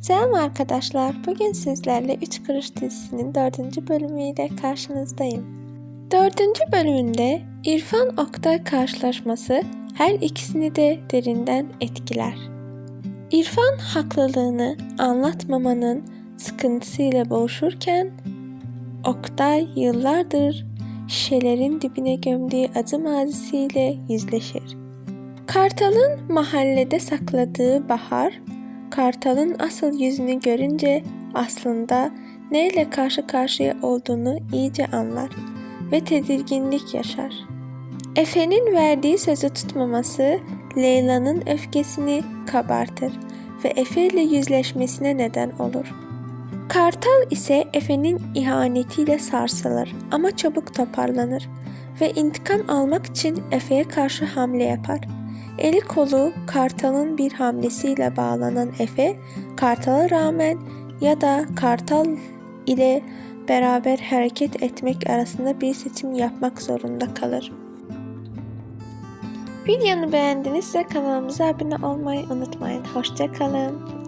Selam arkadaşlar. Bugün sizlerle 3 Kuruş dizisinin 4. bölümüyle karşınızdayım. 4. bölümünde İrfan Oktay karşılaşması her ikisini de derinden etkiler. İrfan haklılığını anlatmamanın sıkıntısıyla boğuşurken Oktay yıllardır şişelerin dibine gömdüğü acı mazisiyle yüzleşir. Kartal'ın mahallede sakladığı Bahar, Kartal'ın asıl yüzünü görünce aslında neyle karşı karşıya olduğunu iyice anlar ve tedirginlik yaşar. Efe'nin verdiği sözü tutmaması Leyla'nın öfkesini kabartır ve Efe ile yüzleşmesine neden olur. Kartal ise Efe'nin ihanetiyle sarsılır ama çabuk toparlanır ve intikam almak için Efe'ye karşı hamle yapar. Eli kolu Kartal'ın bir hamlesiyle bağlanan Efe, Kartal'a rağmen ya da Kartal ile beraber hareket etmek arasında bir seçim yapmak zorunda kalır. Videonu beğendinizse kanalımıza abone olmayı unutmayın. Hoşçakalın.